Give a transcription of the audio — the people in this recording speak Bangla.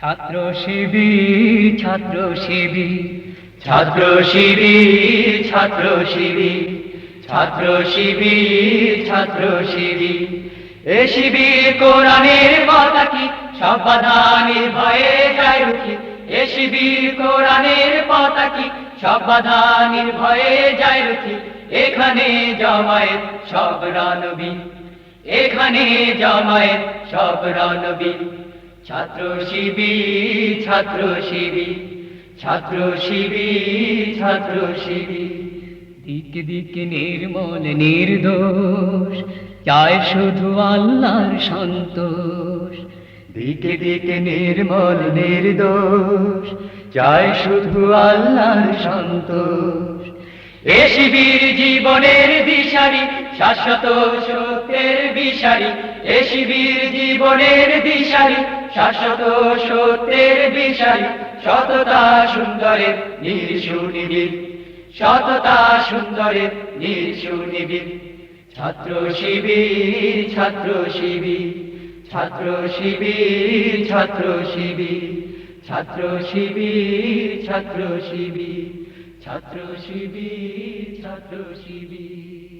ছাত্র শিবির ছাত্র শিবির ছাত্র শিবির ছাত্র শিবির ছাত্র শিবির ছাত্র শিবির এ শিবির কোরআনের কথা কি? সব বাধা নির্ভয়ে যায় রুখি। এ শিবির কোরআনের কথা কি? সব বাধা নির্ভয়ে যায় রুখি। এখানে জমায়েত, সব রানবী। এখানে জমায়েত, সব রানবী। ছাত্র শিবির ছাত্র শিবির ছাত্র শিবির ছাত্র শিবির দিকে দিকে নির্মল নির্দোষ, চায় শুধু আল্লাহর সন্তোষ। দিকে দিকে নির্মল নির্দোষ, চায় শুধু আল্লাহর সন্তোষ। এ শিবির জীবনের দিশারি, শাশ্বত সত্যের বিশারি। এ শিবির জীবনের দিশারি শাশ্বত সত্যের বিশারি সততা সুন্দরের নির্সুনিবির সততা সুন্দরের নির্সুনিবির ছাত্র শিবির ছাত্র শিবির। ছাত্র শিবির ছাত্র শিবির। ছাত্র শিবির ছাত্র শিবির। ছাত্র শিবির ছাত্র শিবির।